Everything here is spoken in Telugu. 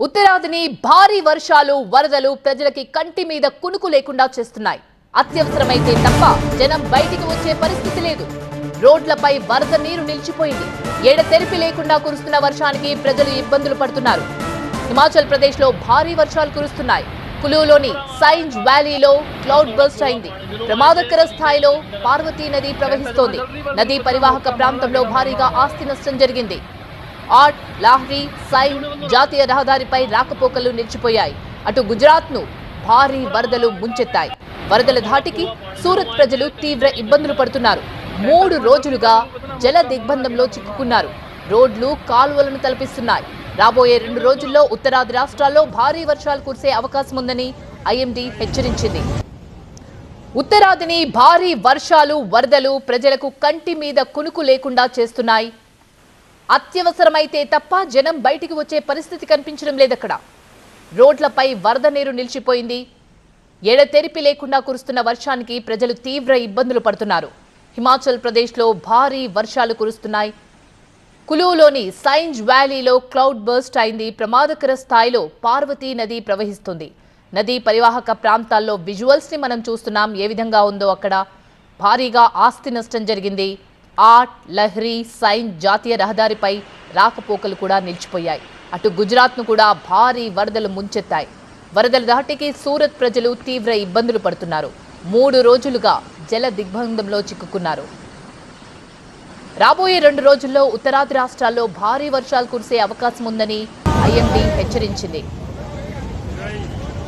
ఉత్తరాదిని భారీ వర్షాలు వరదలు ప్రజలకి కంటి మీద కునుకు లేకుండా చేస్తున్నాయి. అత్యవసరమైతే తప్ప జనం బయటికి వచ్చే పరిస్థితి లేదు. రోడ్లపై వరద నీరు నిలిచిపోయింది. ఎడతెరిపి లేకుండా కురుస్తున్న వర్షానికి ప్రజలు ఇబ్బందులు పడుతున్నారు. హిమాచల్ ప్రదేశ్లో భారీ వర్షాలు కురుస్తున్నాయి. కులులోని సైన్స్ వ్యాలీలో క్లౌడ్ బర్స్ట్ అయింది. ప్రమాదకర స్థాయిలో పార్వతీ నది ప్రవహిస్తోంది. నదీ పరివాహక ప్రాంతంలో భారీగా ఆస్తి నష్టం జరిగింది. ఆట్ లాహ్రీ సై జాతీయ రహదారిపై రాకపోకలు నిలిచిపోయాయి. అటు గుజరాత్ను భారీ వరదలు ముంచెత్తాయి. వరదల ధాటికి సూరత్ ప్రజలు తీవ్ర ఇబ్బందులు పడుతున్నారు. మూడు రోజులుగా జల దిగ్బంధంలో చిక్కుకున్నారు. రోడ్లు కాలువలను తలపిస్తున్నాయి. రాబోయే రెండు రోజుల్లో ఉత్తరాది రాష్ట్రాల్లో భారీ వర్షాలు కురిసే అవకాశం ఉందని ఐఎండీ హెచ్చరించింది. ఉత్తరాదిని భారీ వర్షాలు వరదలు ప్రజలకు కంటి మీద కునుకు లేకుండా చేస్తున్నాయి అత్యవసరమైతే తప్ప జనం బయటికి వచ్చే పరిస్థితి కనిపించడం లేదక్కడ. రోడ్లపై వరద నీరు నిలిచిపోయింది. ఎడతెరిపి లేకుండా కురుస్తున్న వర్షానికి ప్రజలు తీవ్ర ఇబ్బందులు పడుతున్నారు. హిమాచల్ ప్రదేశ్లో భారీ వర్షాలు కురుస్తున్నాయి. కులులోని సైన్స్ వ్యాలీలో క్లౌడ్ బర్స్ట్ అయింది. ప్రమాదకర స్థాయిలో పార్వతీ నది ప్రవహిస్తుంది. నదీ పరివాహక ప్రాంతాల్లో విజువల్స్ని మనం చూస్తున్నాం. ఏ విధంగా ఉందో అక్కడ భారీగా ఆస్తి నష్టం జరిగింది. ఆట్ లహ్రీ సైన్ జాతీయ రహదారిపై రాకపోకలు కూడా నిలిచిపోయాయి. అటు గుజరాత్ను కూడా భారీ వరదలు ముంచెత్తాయి. వరదల ధాటికి సూరత్ ప్రజలు తీవ్ర ఇబ్బందులు పడుతున్నారు. మూడు రోజులుగా జల దిగ్బంధంలో చిక్కుకున్నారు. రాబోయే రెండు రోజుల్లో ఉత్తరాది రాష్ట్రాల్లో భారీ వర్షాలు కురిసే అవకాశం ఉందని ఐఎండీ హెచ్చరించింది.